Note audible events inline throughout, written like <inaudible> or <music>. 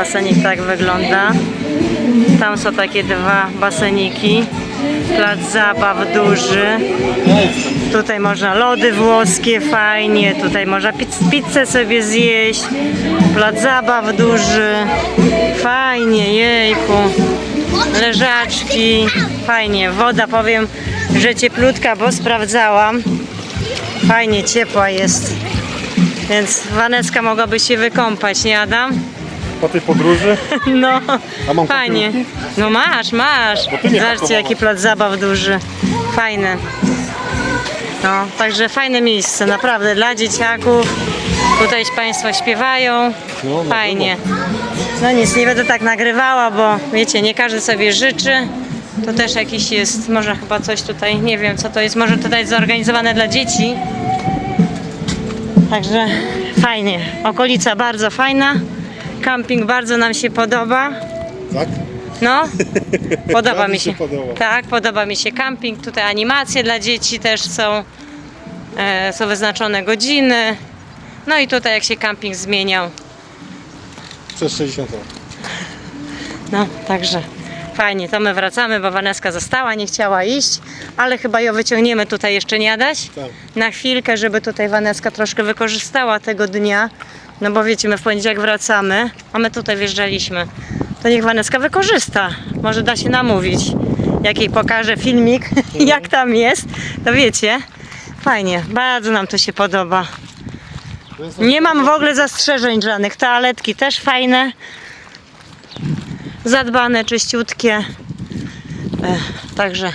basenik tak wygląda. Tam są takie dwa baseniki. Plac zabaw duży. Tutaj można lody włoskie, fajnie. Tutaj można piz- pizzę sobie zjeść. Plac zabaw duży. Fajnie, jejku. Leżaczki. Fajnie. Woda powiem, że cieplutka, bo sprawdzałam. Fajnie, ciepła jest. Więc Waneska mogłaby się wykąpać, nie Adam? Po tej podróży <laughs> No, A mam fajnie. kąpielówki? No masz, masz. Bo ty nie Zobaczcie, pakowałaś. jaki plac zabaw duży. Fajny. No, także fajne miejsce, naprawdę, dla dzieciaków. Tutaj Państwo śpiewają. No, na Fajnie. No nic, nie będę tak nagrywała, bo wiecie, nie każdy sobie życzy. To też jakiś jest, może chyba coś tutaj, nie wiem co to jest, może tutaj zorganizowane dla dzieci. Także fajnie. Okolica bardzo fajna. Camping bardzo nam się podoba. tak? No, <laughs> podoba mi się się. podoba. Tak, podoba mi się camping. Tutaj animacje dla dzieci też są. E, są wyznaczone godziny. No i tutaj jak się camping zmieniał. Przez 60 lat. No, także fajnie, to my wracamy, bo Waneska została, nie chciała iść, ale chyba ją wyciągniemy tutaj jeszcze nie Adaś? Tak. Na chwilkę, żeby tutaj Waneska troszkę wykorzystała tego dnia, no bo wiecie, my w poniedziałek wracamy, a my tutaj wjeżdżaliśmy. To niech Waneska wykorzysta, może da się namówić, jak jej pokażę filmik, <laughs> jak tam jest, to wiecie, fajnie, bardzo nam to się podoba. Nie mam w ogóle zastrzeżeń żadnych. Toaletki też fajne. Zadbane, czyściutkie. E, także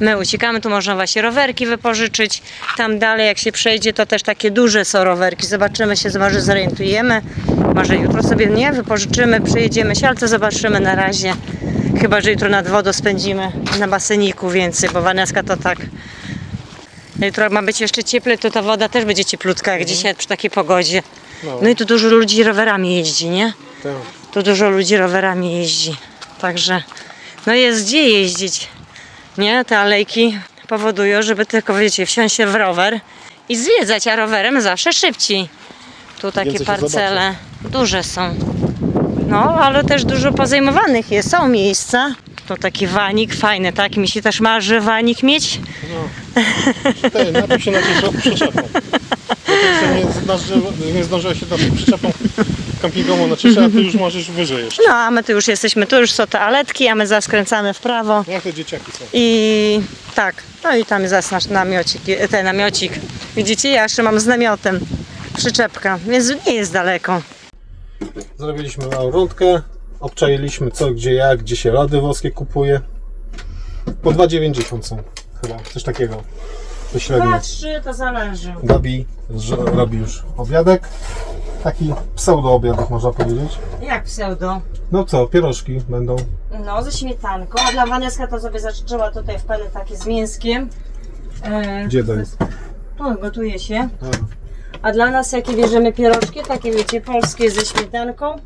my uciekamy. Tu można właśnie rowerki wypożyczyć. Tam dalej jak się przejdzie to też takie duże są rowerki. Zobaczymy się, może zorientujemy. Może jutro sobie nie wypożyczymy, przyjedziemy się, ale to zobaczymy na razie. Chyba, że jutro nad wodą spędzimy na baseniku więcej, bo Waneska to tak Jutro ma być jeszcze cieplej, to ta woda też będzie cieplutka, jak dzisiaj przy takiej pogodzie. No. No i tu dużo ludzi rowerami jeździ, nie? Tak. Tu dużo ludzi rowerami jeździ. Także no jest gdzie jeździć. Nie? Te alejki powodują, żeby tylko, wiecie, wsiąść się w rower i zwiedzać, a rowerem zawsze szybciej. Tu takie Więcej parcele duże są. No, ale też dużo pozajmowanych jest. Są miejsca. Tu taki wanik fajny, tak? Mi się też marzy wanik mieć. No. Ty, najpierw się nacieszył przyczepą. <laughs> Się nie, zdąży, nie zdążyła się nad przyczepą kampingową nacieszyć, a ty już możesz wyżej jeszcze. No, a my tu już jesteśmy, tu już są toaletki, a my zaskręcamy w prawo. Jak te dzieciaki są? I tak, no i tam jest nasz namiocik, ten namiocik. Widzicie, ja jeszcze mam z namiotem przyczepka, więc nie jest daleko. Zrobiliśmy małą rundkę, obczailiśmy co, gdzie, jak, gdzie się lody włoskie kupuje. Po 2,90 są chyba, coś takiego. To średnio. trzy, to zależy. Gabi że robi już obiadek. Taki pseudo obiadek można powiedzieć. Jak pseudo? No co, pierożki będą. No, ze śmietanką, a dla Waneska to sobie zaczęła tutaj w pany takie z mięskiem. E, Gdzie to jest? Tu gotuje się. A, A dla nas jakie bierzemy pierożki? Takie wiecie, polskie ze śmietanką.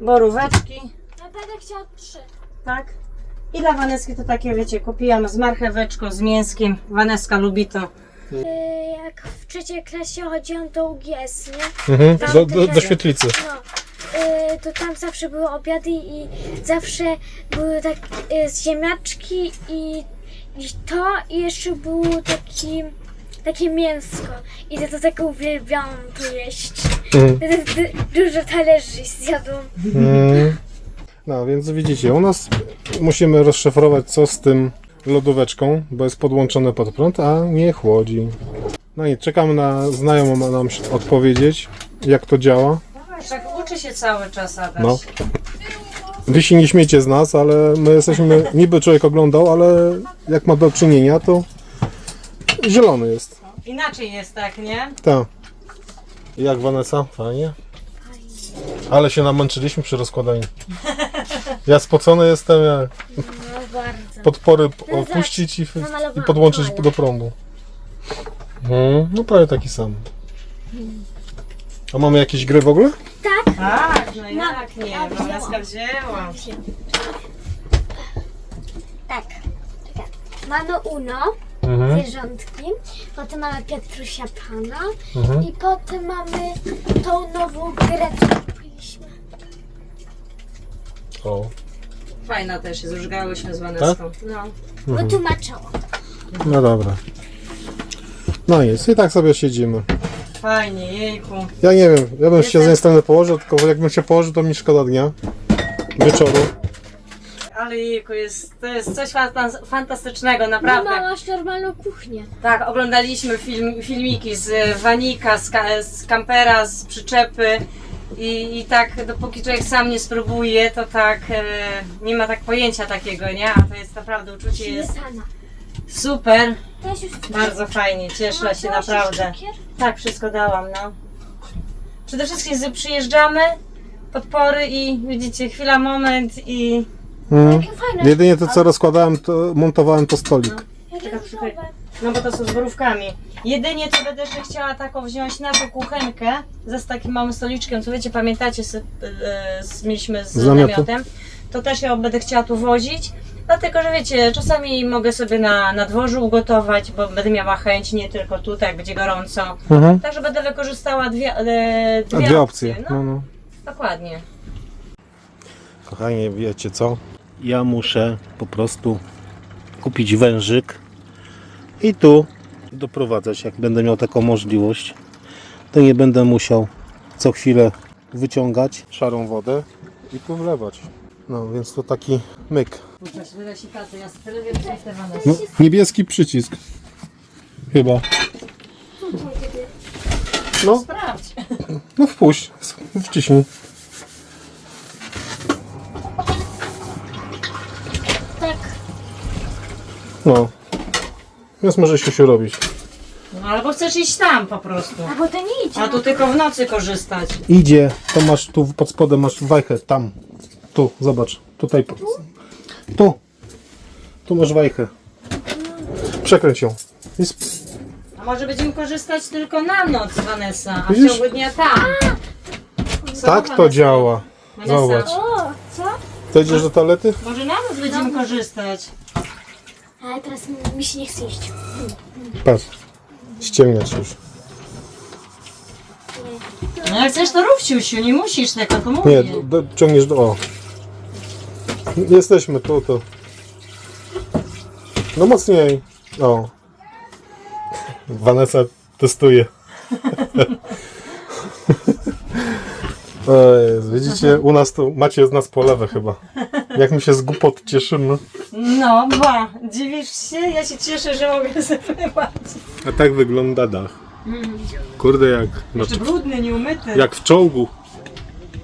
Boróweczki. Ja będę chciał trzy. Tak. I dla Waneski to takie, wiecie, kupiłam z marcheweczką, z mięskiem. Waneska lubi to. Y, Jak w trzeciej klasie chodziłam do UGS, nie? mhm. Tam do, do, do świetlicy. No. y, To tam zawsze były obiady i zawsze były tak y, ziemniaczki i, i to i jeszcze było taki, takie mięsko. I to, to tak uwielbiałam to jeść. Mhm. Du- du- Dużo talerzy zjadłam. Mm. No więc widzicie, u nas musimy rozszyfrować co z tym lodóweczką, bo jest podłączone pod prąd, a nie chłodzi. No i czekamy na znajomą nam się odpowiedzieć, jak to działa. Tak uczy się cały czas, Adaś. No. Wy się nie śmiecie z nas, ale my jesteśmy, niby człowiek oglądał, ale jak ma do czynienia, to zielony jest. Inaczej jest tak, nie? Tak. Jak Vanessa? Fajnie. Ale się namęczyliśmy przy rozkładaniu. <laughs> Ja spocony jestem, jak No bardzo. podpory p- opuścić i, i podłączyć do prądu. Mhm, no prawie taki sam. A mamy jakieś gry w ogóle? Tak, no jak nie, Waneska wzięła. Tak. Czekaj. Mamy Uno, Mhm. zwierzątki, potem mamy Piotrusia Pana Mhm. i potem mamy tą nową grę, co kupiliśmy. Fajna też jest, użygałyśmy z Vanesską. No. Bo tłumaczało. No dobra. No nic, i tak sobie siedzimy. Fajnie, jejku. Ja nie wiem, ja bym się z jednej strony położył, tylko jakbym się położył, to mi szkoda dnia. Wieczoru. Ale jejku, jest, to jest coś fanta- fantastycznego, Mama, naprawdę. masz normalną kuchnię. Tak, oglądaliśmy film, filmiki z Wanika, z, ka- z kampera, z przyczepy i, i tak dopóki człowiek sam nie spróbuje, to tak e, nie ma tak pojęcia takiego, nie? A to jest naprawdę uczucie jest Śmietana. super, już bardzo fajnie, cieszę się Dałaś już naprawdę. cukier? Tak, wszystko dałam, no. Przede wszystkim z- przyjeżdżamy, podpory i widzicie, chwila, moment i Mm. Jakie fajne. Jedynie to co rozkładałem, to montowałem to stolik. Jakie różowe. No bo to są z borówkami. Jedynie to będę jeszcze chciała taką wziąć na tą kuchenkę ze z takim małym stoliczkiem, co wiecie, pamiętacie, z, e, z, mieliśmy z, Z namiotu. namiotem. To też ją będę chciała tu wozić. Dlatego, że wiecie, czasami mogę sobie na, na dworzu ugotować, bo będę miała chęć, nie tylko tutaj, jak będzie gorąco. Mhm. Także będę wykorzystała dwie, e, dwie, dwie opcje. No, No, no. dokładnie. Kochani, wiecie co? Ja muszę po prostu kupić wężyk i tu doprowadzać. Jak będę miał taką możliwość, to nie będę musiał co chwilę wyciągać szarą wodę i tu wlewać. No więc to taki myk. No, niebieski przycisk. Chyba. No, Sprawdź. no wpuść, wciśnij. Tak. No. Więc może się robić. No albo chcesz iść tam po prostu. A bo to nie idzie. A tu tylko w nocy korzystać. Idzie, to masz tu pod spodem masz wajchę, tam. Tu, zobacz. Tutaj. po- Tu. Tu masz wajchę. Przekręć ją. Sp- A może będziemy korzystać tylko na noc, Vanessa, a w Widzisz? ciągu dnia tam. Co, tak to Vanessa? działa. Vanessa, Zobacz. O, co? To idziesz do toalety? Może na noc będziemy korzystać. Ale teraz mi- się nie chce iść. Patrz. Ściemniać już. No jak chcesz to rób siusiu, nie musisz tego, to mówię. Nie, do, do, ciągniesz do. O. Jesteśmy tu, to. No mocniej. O. Vanessa testuje. <laughs> Widzicie, u nas tu macie z nas po lewe chyba. Jak my się z głupot cieszymy. No, ba, dziwisz się? Ja się cieszę, że mogę <laughs> zapywać. A tak wygląda dach. Kurde, jak, no, Jeszcze brudny, nieumyty. jak w czołgu.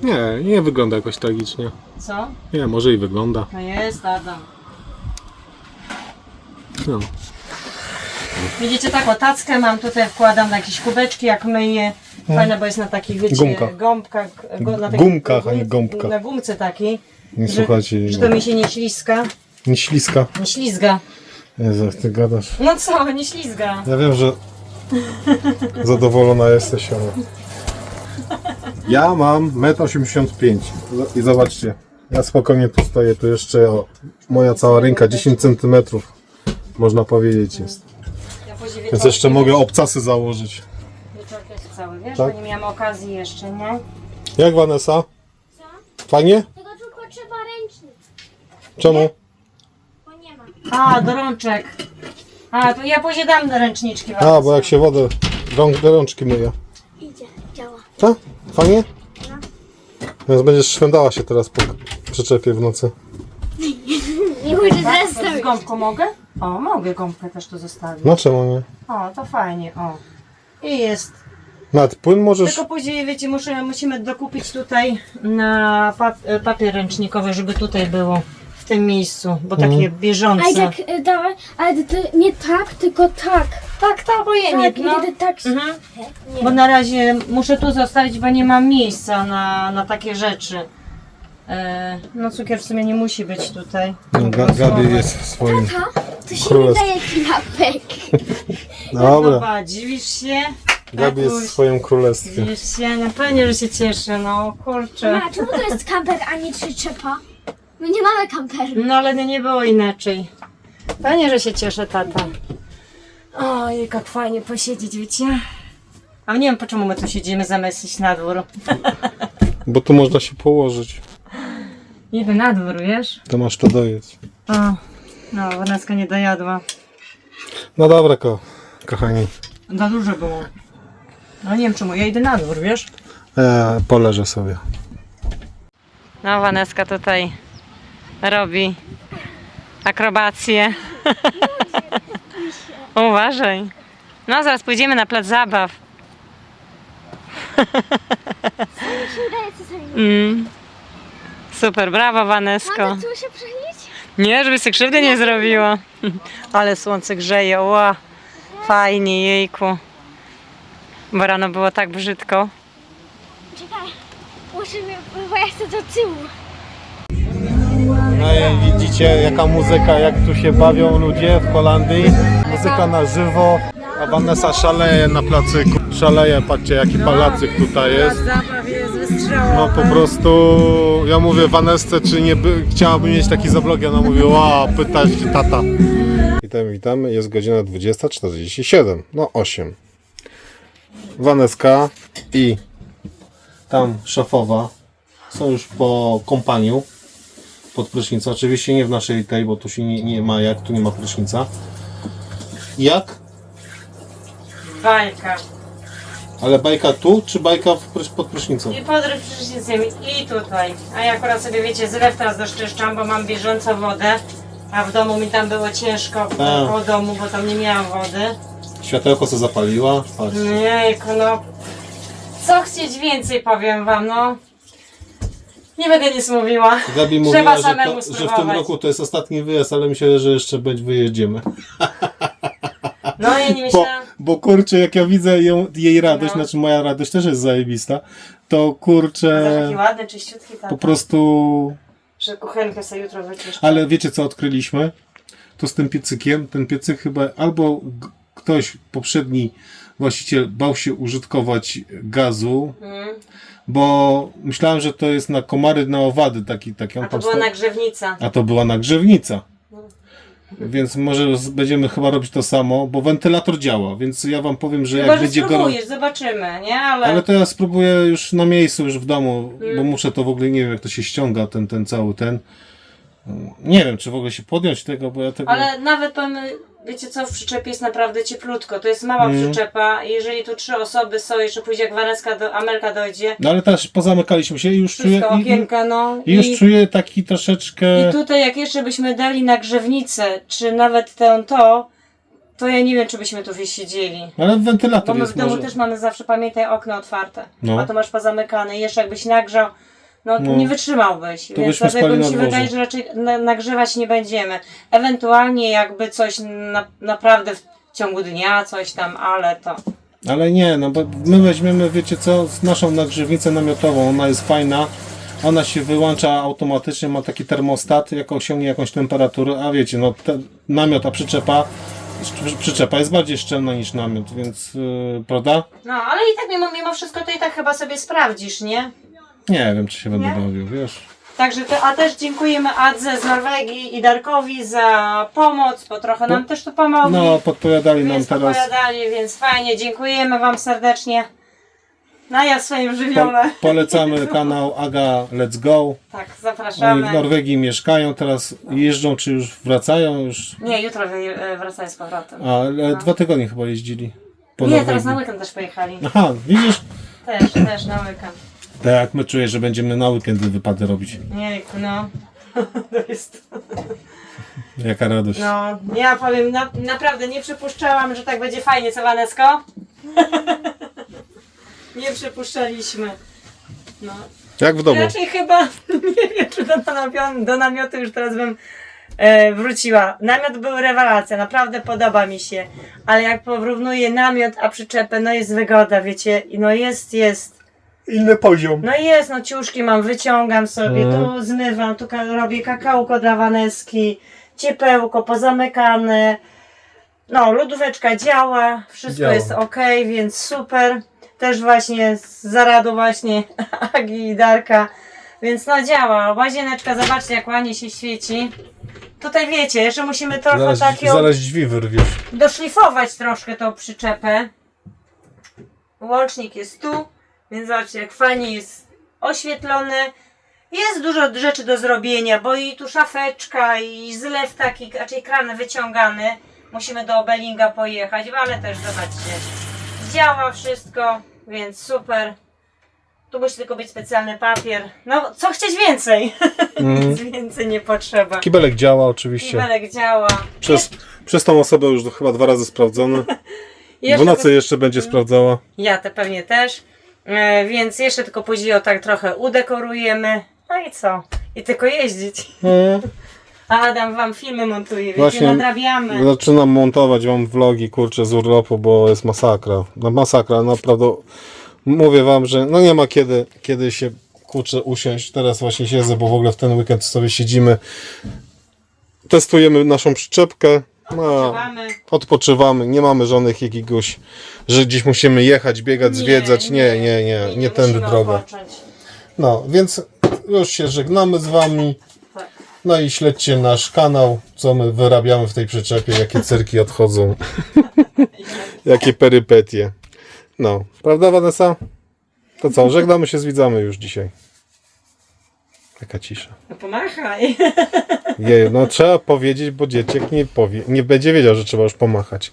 Nie, nie wygląda jakoś tragicznie. Co? Nie, może i wygląda. No jest, Adam. No. Widzicie taką tackę mam tutaj, wkładam na jakieś kubeczki, jak myję. Fajne, bo jest na takich, wiecie, Gumkach. gąbkach. Go, na takich- Gumkach, a nie gąbkach. Na gumce takiej. Nie że- słuchajcie, Że to mi się nie śliska. nie śliska. Nie ślizga. Jezu, jak ty gadasz. No co, nie ślizga. Ja wiem, że zadowolona jesteś, ale... Ja mam 1,85 m i zobaczcie, ja spokojnie tu stoję, tu jeszcze o, moja cała ręka 10 cm można powiedzieć jest. Więc jeszcze mogę obcasy założyć. Cały, wiesz, Tak? bo nie miałam okazji jeszcze, nie? Jak Vanessa? Fajnie? Tego tylko trzeba ręcznik, Czemu? bo nie ma. A, do rączek. A, to ja później dam do ręczniczki A, bo jak się wodę, rąk, rączki myję. Idzie, działa. Tak? Fajnie? Więc będziesz szwendała się teraz po przyczepie w nocy. Nie muszę teraz Tak? Z stawić. gąbką mogę? O, mogę gąbkę też tu zostawić. No czemu nie? O, to fajnie, o. I jest. Nad płyn możesz... Tylko później, wiecie, muszę, musimy dokupić tutaj na pap papier ręcznikowy, żeby tutaj było. W tym miejscu, bo takie Mhm. bieżące. Ale tak, y, dawaj, ale to nie tak, tylko tak. tak, to obojętnie, Tak, no. wtedy tak. Mhm. Nie. Bo na razie muszę tu zostawić, bo nie mam miejsca na, na takie rzeczy. E, no cukier w sumie nie musi być tutaj. No, Ga- Gabi jest w swoim... Ta, to się nie daje klapek. <laughs> Dobra. Dobra, dziwisz się? Gabi jest w Tatuś, swoim królestwie. Dziwisz się? No pewnie, że się cieszę, no kurczę. A czemu to jest kamper, a nie przyczepa? My nie mamy kamperu. No ale nie było inaczej. Pewnie, że się cieszę, tata. Oj, jak fajnie posiedzieć, wiecie? A nie wiem, po czemu my tu siedzimy zamiast iść na dwór. <laughs> Bo tu można się położyć. Idę na dwór, wiesz? To masz to dojedz. O, no, Waneska nie dojadła. No dobra, ko kochani. Za dużo było. No nie wiem czemu, ja idę na dwór, wiesz? E, poleżę sobie. No, Waneska tutaj robi akrobacje. <laughs> Uważaj. No, zaraz pójdziemy na plac zabaw. Mi się udaje czasami. Mm. Super, brawo Wanesko. Tu się? Nie, żeby sobie krzywdy nie zrobiła. <laughs> Ale słońce grzeje, ła. Fajnie, jejku. Bo rano było tak brzydko. Czekaj, muszę, bo ja chcę do tyłu. No i widzicie jaka muzyka, jak tu się bawią ludzie w Holandii. Muzyka na żywo, a Vanessa szaleje na placyku. Szaleje, patrzcie jaki palacyk tutaj jest. No po prostu, ja mówię Vanessce, czy nie by, chciałaby mieć taki zablog, ona mówi, wow, pytać tata. Witamy, witamy, jest godzina 20.47, no 8. Vaneska i tam szefowa są już po kompaniu pod prysznicą. Oczywiście nie w naszej tej, bo tu się nie, nie ma jak, tu nie ma prysznica. Jak? Bajka. Ale bajka tu, czy bajka w prysz, pod prysznicą? I podryw prysznicem i tutaj. A ja akurat sobie, wiecie, zlew teraz doszczyszczam, bo mam bieżącą wodę. A w domu mi tam było ciężko po domu, bo tam nie miałam wody. Światełko co zapaliła, patrz. Jejku, no. Co chcieć więcej, powiem wam, no. Nie będę nic mówiła. Gabi Trzeba mówiła, że, samemu to, że w tym spróbować. roku to jest ostatni wyjazd, ale myślę, że jeszcze będzie wyjedziemy. <laughs> No ja nie Bo, myślałam. bo kurczę, jak ja widzę ją, jej radość, No. znaczy moja radość też jest zajebista, to Za kurczę taki ładny, czyściutki po tata. prostu... Że kuchenkę sobie jutro wyczyszczę. Ale wiecie co odkryliśmy? Tu z tym piecykiem, ten piecyk chyba albo g- ktoś, poprzedni właściciel bał się użytkować gazu, Mm. bo myślałem, że to jest na komary, na owady taki, taki on A to tam była stoi. nagrzewnica. A to była nagrzewnica. Więc może z- będziemy chyba robić to samo, bo wentylator działa, więc ja wam powiem, że Chyba, jak że będzie gorąco. spróbujesz, zobaczymy, nie? Ale, Ale to ja spróbuję już na miejscu, już w domu, bo Mm. muszę to w ogóle, nie wiem jak to się ściąga, ten, ten cały ten. Nie wiem, czy w ogóle się podjąć tego, bo ja tego... ale nawet powiem, wiecie co, w przyczepie jest naprawdę cieplutko. To jest mała Mm. przyczepa i jeżeli tu trzy osoby są, jeszcze pójdzie jak Waneska do, Amelka dojdzie, No ale też pozamykaliśmy się i już czuję, wszystko, i, okienka, no. i już czuję taki troszeczkę... I tutaj jak jeszcze byśmy dali nagrzewnicę, czy nawet tę to, to ja nie wiem, czy byśmy tu siedzieli. Ale Bo wentylator my w jest domu może... też mamy zawsze, pamiętaj, okno otwarte. No. A to masz pozamykane. Jeszcze jakbyś nagrzał, no, No. nie wytrzymałbyś. To Więc dlatego mi się wydaje, że raczej na, nagrzewać nie będziemy. Ewentualnie jakby coś na, naprawdę w ciągu dnia, coś tam, ale to... Ale nie, no bo my weźmiemy, wiecie co, z naszą nagrzewnicę namiotową, ona jest fajna, ona się wyłącza automatycznie, ma taki termostat, jak osiągnie jakąś temperaturę, a wiecie, no te, namiot, a przyczepa, przy- przyczepa jest bardziej szczelna niż namiot, więc, yy, prawda? No, ale i tak mimo, mimo wszystko to i tak chyba sobie sprawdzisz, nie? Nie wiem, czy się będę Nie? bawił, wiesz. Także to, a też dziękujemy Adze z Norwegii i Darkowi za pomoc, bo trochę nam też tu pomogli. No, podpowiadali nam więc teraz, opowiadali, więc fajnie, dziękujemy Wam serdecznie. No ja w swoim żywiole. po, polecamy kanał Aga Let's Go, Tak, oni w zapraszamy. Norwegii mieszkają, teraz jeżdżą, czy już wracają, już, Nie, jutro wy- e, wracają z powrotem. a, ale dwa tygodnie chyba jeździli po Nie, Norwegii. teraz na weekend też pojechali. Aha, widzisz? Też, też na weekend. Tak jak my czuję, że będziemy na weekendy wypady robić. Nie, no. <laughs> To jest... Jaka radość. No, ja powiem, na, naprawdę nie przypuszczałam, że tak będzie fajnie, co Wanesko? <laughs> nie przypuszczaliśmy. No. Jak w domu. Raczej chyba, <laughs> nie wiem, czy do, namiotu, do namiotu już teraz bym e, wróciła. Namiot był rewelacja, naprawdę podoba mi się. Ale jak porównuję namiot a przyczepę, no jest wygoda, wiecie. I No jest, jest. Inny poziom. No jest, no ciuszki mam, wyciągam sobie, Mhm. tu zmywam, tu ka- robię kakałko dla Waneski, ciepełko pozamykane. No, lodóweczka działa, wszystko Działa. jest ok, więc super. Też właśnie z zaradu właśnie <laughs> Agi i Darka. Więc no działa. Łazieneczka, zobaczcie jak ładnie się świeci. Tutaj wiecie, jeszcze musimy trochę Zaraz, takiego zaraz drzwi wyrwiesz. doszlifować troszkę tą przyczepę. Łącznik jest tu, więc zobaczcie jak fajnie jest oświetlony. Jest dużo rzeczy do zrobienia, bo i tu szafeczka, i zlew taki, raczej kran wyciągany. Musimy do Obelinga pojechać, ale też zobaczcie, działa wszystko, więc super. Tu musi tylko być specjalny papier. No, co chcieć więcej? <laughs> Mm. Nic więcej nie potrzeba. Kibelek działa oczywiście. Kibelek działa. Przez, przez tą osobę już chyba dwa razy sprawdzony. <laughs> Jeszcze nocy jeszcze będzie sprawdzała. Ja te pewnie też. E, więc jeszcze tylko później o tak trochę udekorujemy. No i co? I tylko jeździć. <laughs> A Adam wam filmy montuje, wiecie, Właśnie nadrabiamy. Zaczynam montować wam vlogi, kurczę, z urlopu, bo jest masakra. No masakra, naprawdę. Mówię wam, że no nie ma kiedy, kiedy się, kurczę, usiąść. Teraz właśnie siedzę, bo w ogóle w ten weekend sobie siedzimy. Testujemy naszą przyczepkę. No, odpoczywamy, nie mamy żadnych jakiegoś, że gdzieś musimy jechać, biegać, zwiedzać. Nie, nie, nie, nie tędy musimy droga. odpocząć. No, więc już się żegnamy z wami. Tak. No i śledźcie nasz kanał, co my wyrabiamy w tej przyczepie, jakie cyrki odchodzą, <laughs> jakie perypetie. No, prawda Vanessa? To co, żegnamy się z widzami już dzisiaj. Jaka cisza. No pomachaj. <laughs> Jej, no trzeba powiedzieć, bo dzieciak nie powie, nie będzie wiedział, że trzeba już pomachać.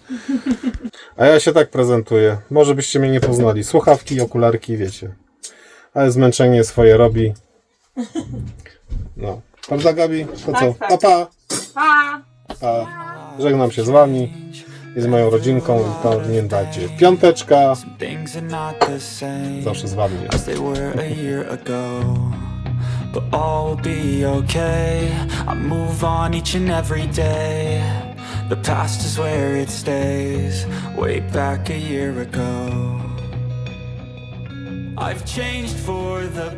A ja się tak prezentuję. Może byście mnie nie poznali. Słuchawki, okularki, wiecie. Ale zmęczenie swoje robi. No. Prawda Gabi? To co? tak. Pa, pa, Pa! pa. Żegnam się z wami i z moją rodzinką. I to nie dajcie. Piąteczka. Zawsze z wami jest. But all will be okay. I move on each and every day. The past is where it stays. Way back a year ago. I've changed for the